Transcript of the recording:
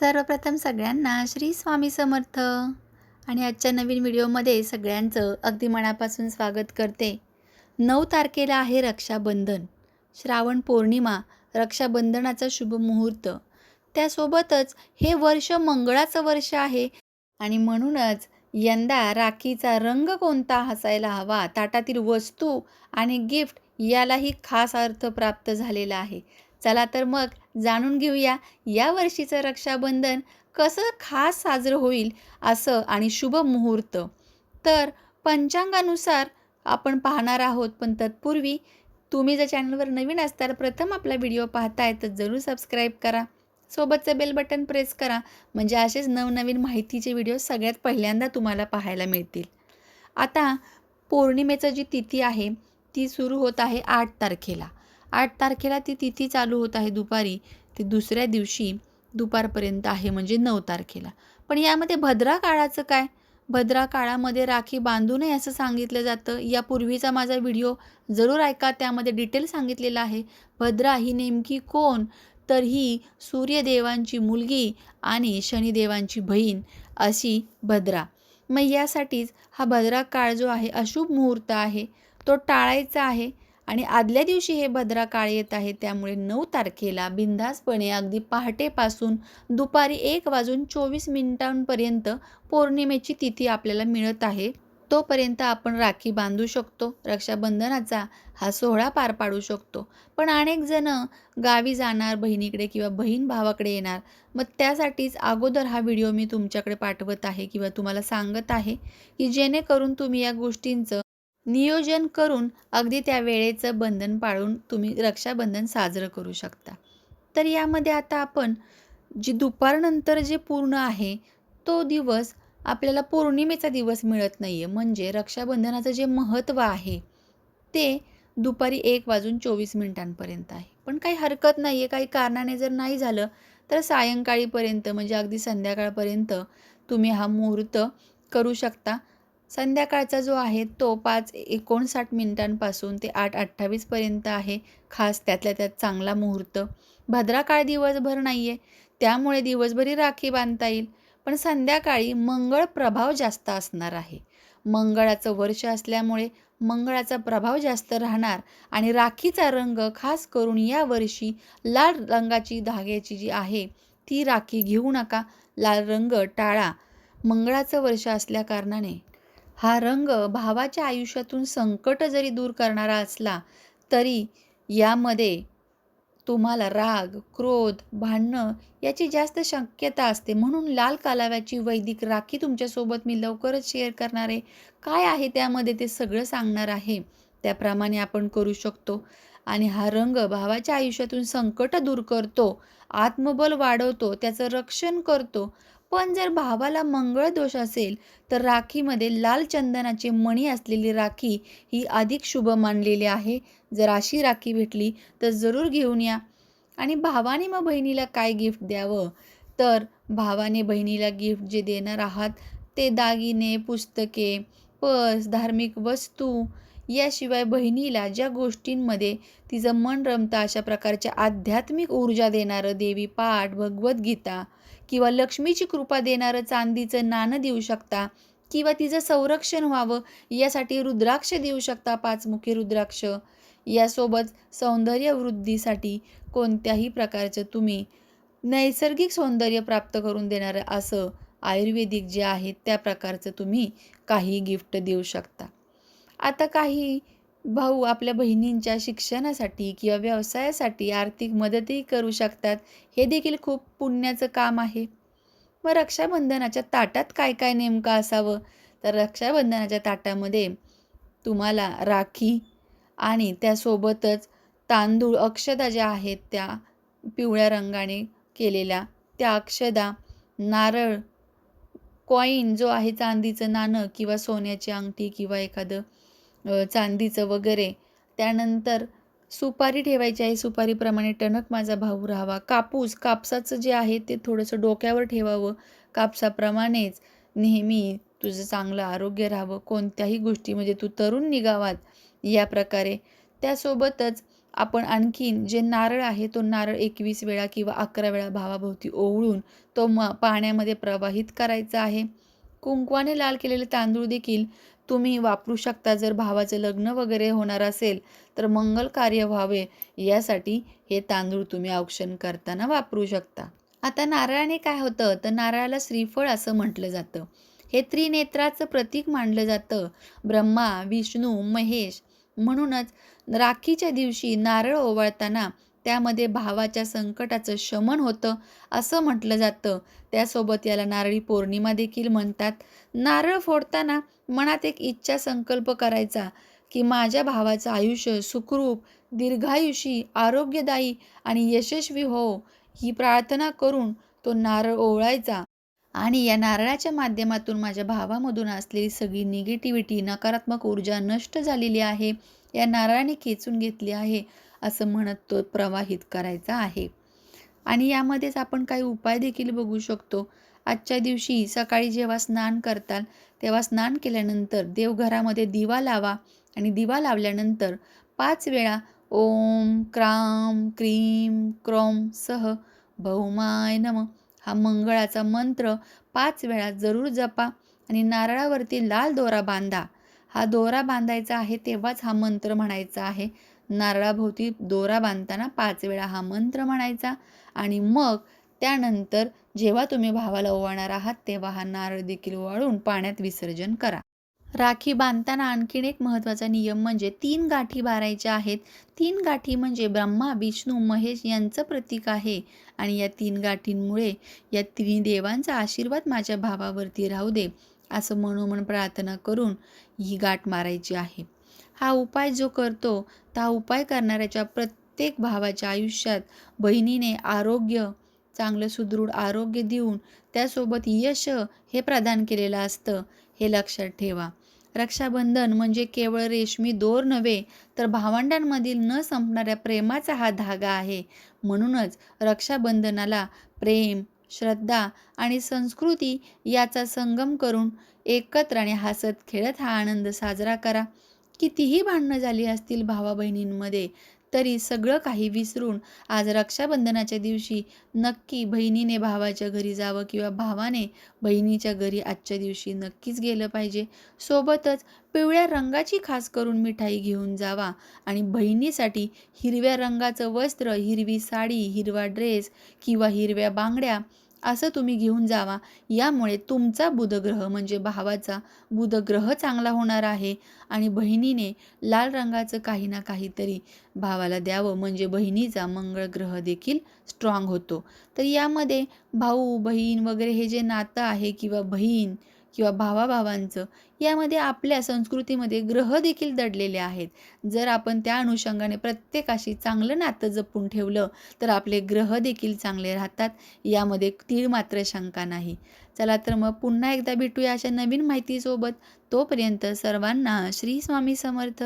सर्वप्रथम सगळ्यांना श्री स्वामी समर्थ. आणि आजच्या नवीन व्हिडिओमध्ये सगळ्यांचं अगदी मनापासून स्वागत करते. नऊ तारखेला आहे रक्षाबंधन. श्रावण पौर्णिमा रक्षाबंधनाचा शुभ मुहूर्त. त्यासोबतच हे वर्ष मंगळाचं वर्ष आहे आणि म्हणूनच यंदा राखीचा रंग कोणता हसायला हवा ताटातील वस्तू आणि गिफ्ट यालाही खास अर्थ प्राप्त झालेला आहे. चला तर मग जाणून घेऊया या वर्षीचं रक्षाबंधन कसं खास साजरं होईल असं आणि शुभ मुहूर्त. तर पंचांगानुसार आपण पाहणार आहोत पण तत्पूर्वी तुम्ही जर चॅनलवर नवीन असताल प्रथम आपला व्हिडिओ पाहताय तर जरूर सबस्क्राईब करा. सोबतचं बेल बटन प्रेस करा म्हणजे असेच नवनवीन माहितीचे व्हिडिओ सगळ्यात पहिल्यांदा तुम्हाला पाहायला मिळतील. आता पौर्णिमेचं जी तिथी आहे ती सुरू होत आहे आठ तारखेला. आठ तारखेला ती तिथी चालू होत आहे दुपारी. ते दुसऱ्या दिवशी दुपारपर्यंत आहे म्हणजे नऊ तारखेला. पण यामध्ये भद्रा काळाचं काय? भद्रा काळामध्ये राखी बांधू नये असं सांगितलं जातं. यापूर्वीचा माझा व्हिडिओ जरूर ऐका त्यामध्ये डिटेल सांगितलेला आहे. भद्रा ही नेमकी कोण? तर ही सूर्यदेवांची मुलगी आणि शनिदेवांची बहीण अशी भद्रा. मग यासाठीच हा भद्रा काळ जो आहे अशुभ मुहूर्त आहे. तो टाळायचा आहे. आणि आदल्या दिवशी हे भद्रा काळ येत आहे त्यामुळे नऊ तारखेला बिंधासपणे अगदी पहाटेपासून दुपारी एक वाजून चोवीस मिनिटांपर्यंत पौर्णिमेची तिथी आपल्याला मिळत आहे. तोपर्यंत आपण राखी बांधू शकतो रक्षाबंधनाचा हा सोहळा पार पाडू शकतो. पण अनेक जण गावी जाणार बहिणीकडे किंवा बहीण भावाकडे येणार मग त्यासाठीच अगोदर हा व्हिडिओ मी तुमच्याकडे पाठवत आहे किंवा तुम्हाला सांगत आहे की जेणेकरून तुम्ही या गोष्टींचं नियोजन करून अगदी त्या वेळेचं बंधन पाळून तुम्ही रक्षाबंधन साजरं करू शकता. तर यामध्ये आता आपण जी दुपारनंतर जे पूर्ण आहे तो दिवस आपल्याला पौर्णिमेचा दिवस मिळत नाही आहे म्हणजे रक्षाबंधनाचं जे महत्त्व आहे ते दुपारी एक वाजून चोवीस मिनिटांपर्यंत आहे. पण काही हरकत नाही आहे काही कारणाने जर नाही झालं तर सायंकाळीपर्यंत म्हणजे अगदी संध्याकाळपर्यंत तुम्ही हा मुहूर्त करू शकता. संध्याकाळचा जो आहे तो पाच एकोणसाठ मिनिटांपासून ते आठ अठ्ठावीसपर्यंत आहे. खास त्यातल्या त्यात चांगला मुहूर्त. भद्रा काळ दिवसभर नाही आहे त्यामुळे दिवसभरी राखी बांधता येईल. पण संध्याकाळी मंगळ प्रभाव जास्त असणार आहे. मंगळाचं वर्ष असल्यामुळे मंगळाचा प्रभाव जास्त राहणार आणि राखीचा रंग खास करून या वर्षी लाल रंगाची धाग्याची जी आहे ती राखी घेऊ नका. लाल रंग टाळा. मंगळाचं वर्ष असल्याकारणाने हा रंग भावाच्या आयुष्यातून संकट जरी दूर करणारा असला तरी यामध्ये तुम्हाला राग क्रोध भांडणं याची जास्त शक्यता असते. म्हणून लाल कालाव्याची वैदिक राखी तुमच्यासोबत मी लवकरच शेअर करणार आहे. काय आहे त्यामध्ये ते सगळं सांगणार आहे. त्याप्रमाणे आपण करू शकतो. आणि हा रंग भावाच्या आयुष्यातून संकट दूर करतो आत्मबल वाढवतो त्याचं रक्षण करतो. पण जर भावाला मंगळ दोष असेल तर राखीमध्ये लाल चंदनाचे मणी असलेली राखी ही अधिक शुभ मानलेली आहे. जर अशी राखी भेटली तर जरूर घेऊन या. आणि भावाने मग बहिणीला काय गिफ्ट द्यावं? तर भावाने बहिणीला गिफ्ट जे देणार आहात ते दागिने पुस्तके पर्स धार्मिक वस्तू याशिवाय बहिणीला ज्या गोष्टींमध्ये तिचं मन रमतं अशा प्रकारच्या आध्यात्मिक ऊर्जा देणारं देवी पाठ भगवद्गीता किंवा लक्ष्मीची कृपा देणारं चांदीचं नाणं देऊ शकता किंवा तिचं संरक्षण व्हावं यासाठी रुद्राक्ष देऊ शकता पाचमुखी रुद्राक्ष. यासोबत सौंदर्यवृद्धीसाठी कोणत्याही प्रकारचं तुम्ही नैसर्गिक सौंदर्य प्राप्त करून देणारं असं आयुर्वेदिक जे आहे त्या प्रकारचं तुम्ही काही गिफ्ट देऊ शकता. आता काही भाऊ आपल्या बहिणींच्या शिक्षणासाठी किंवा व्यवसायासाठी आर्थिक मदतही करू शकतात. हे देखील खूप पुण्याचं काम आहे. मग रक्षाबंधनाच्या ताटात काय काय नेमकं असावं? तर रक्षाबंधनाच्या ताटामध्ये तुम्हाला राखी आणि त्यासोबतच तांदूळ अक्षदा ज्या आहेत त्या पिवळ्या रंगाने केलेल्या त्या अक्षदा नारळ कॉईन जो आहे चांदीचं नाणं किंवा सोन्याची अंगठी किंवा एखादं चांदीचं वगैरे. त्यानंतर सुपारी ठेवायची आहे. सुपारीप्रमाणे टणक माझा भाऊ राहावा. कापूस कापसाचं जे आहे ते थोडंसं डोक्यावर ठेवावं. कापसाप्रमाणेच नेहमी तुझं चांगलं आरोग्य राहावं. कोणत्याही गोष्टीमध्ये म्हणजे तू तरुण निघावात या प्रकारे. त्यासोबतच आपण आणखीन जे नारळ आहे तो नारळ एकवीस वेळा किंवा अकरा वेळा भावाभोवती ओवळून तो म पाण्यामध्ये प्रवाहित करायचा आहे. कुंकवाने लाल केलेले तांदूळ देखील तुम्ही वापरू शकता. जर भावाचं लग्न वगैरे होणार असेल तर मंगल कार्य व्हावे. यासाठी हे तांदूळ तुम्ही औक्षण करताना वापरू शकता. आता नारळाने काय होतं? तर नारळाला श्रीफळ असं म्हटलं जातं. हे त्रिनेत्राचं प्रतीक मानलं जातं. ब्रह्मा विष्णू महेश म्हणूनच राखीच्या दिवशी नारळ ओवाळताना त्यामध्ये भावाच्या संकटाचं शमन होतं असं म्हटलं जातं. त्यासोबत याला नारळी पौर्णिमा देखील म्हणतात. नारळ फोडताना मनात एक इच्छा संकल्प करायचा की माझ्या भावाचं आयुष्य सुखरूप दीर्घायुषी आरोग्यदायी आणि यशस्वी हो ही प्रार्थना करून तो नारळ ओवळायचा. आणि या नारळाच्या माध्यमातून माझ्या भावामधून असलेली सगळी निगेटिव्हिटी नकारात्मक ऊर्जा नष्ट झालेली आहे. या नारळाने खेचून घेतली आहे. असं म्हणत तो प्रवाहित करायचा आहे. आणि यामध्येच आपण काही उपाय देखील बघू शकतो. आजच्या दिवशी सकाळी जेव्हा स्नान करताल तेव्हा स्नान केल्यानंतर देवघरामध्ये दिवा लावा आणि दिवा लावल्यानंतर पाच वेळा ओम क्राम क्रीम क्रोम सह भौमाय नम हा मंगळाचा मंत्र पाच वेळा जरूर जपा आणि नारळावरती लाल दोरा बांधा. हा दोरा बांधायचा आहे तेव्हाच हा मंत्र म्हणायचा आहे. नारळाभोवती दोरा बांधताना पाच वेळा हा मंत्र म्हणायचा आणि मग त्यानंतर जेव्हा तुम्ही भावाला ओवाळणार आहात तेव्हा हा नारळ देखील ओवाळून पाण्यात विसर्जन करा. राखी बांधताना आणखीन एक महत्त्वाचा नियम म्हणजे तीन गाठी बारायच्या आहेत. तीन गाठी म्हणजे ब्रह्मा विष्णू महेश यांचं प्रतीक आहे आणि या तीन गाठींमुळे या तिन्ही देवांचा आशीर्वाद माझ्या भावावरती राहू दे असं मनोमन प्रार्थना करून ही गाठ मारायची आहे. हा उपाय जो करतो त्या उपाय करणाऱ्याच्या प्रत्येक भावाच्या आयुष्यात बहिणीने आरोग्य चांगलं सुदृढ आरोग्य देऊन त्यासोबत यश हे प्रदान केलेलं असतं हे लक्षात ठेवा. रक्षाबंधन म्हणजे केवळ रेशमी दोर नव्हे तर भावंडांमधील न संपणाऱ्या प्रेमाचा हा धागा आहे. म्हणूनच रक्षाबंधनाला प्रेम श्रद्धा आणि संस्कृती याचा संगम करून एकत्र आणि हसत खेळत हा आनंद साजरा करा. कितीही भांडणं झाली असतील भावा बहिणींमध्ये तरी सगळं काही विसरून आज रक्षाबंधनाच्या दिवशी नक्की बहिणीने भावाच्या घरी जावं किंवा भावाने बहिणीच्या घरी आजच्या दिवशी नक्कीच गेलं पाहिजे. सोबतच पिवळ्या रंगाची खास करून मिठाई घेऊन जावा आणि बहिणीसाठी हिरव्या रंगाचं वस्त्र हिरवी साडी हिरवा ड्रेस किंवा हिरव्या बांगड्या असं तुम्ही घेऊन जावा. यामुळे तुमचा बुधग्रह म्हणजे भावाचा बुधग्रह चांगला होणार आहे. आणि बहिणीने लाल रंगाचं काही ना काहीतरी भावाला द्यावं. म्हणजे बहिणीचा मंगळ ग्रह देखील स्ट्रॉंग होतो. तर यामध्ये भाऊ बहीण वगैरे हे जे नातं आहे किंवा बहीण किंवा भावाभावांचं यामध्ये आपल्या संस्कृतीमध्ये ग्रह देखील दडलेले आहेत. जर आपण त्या अनुषंगाने प्रत्येकाशी चांगलं नातं जपून ठेवलं तर आपले ग्रह देखील चांगले राहतात यामध्ये तीळ मात्र शंका नाही. चला तर मग पुन्हा एकदा भेटूया अशा नवीन माहितीसोबत. तोपर्यंत सर्वांना श्री स्वामी समर्थ.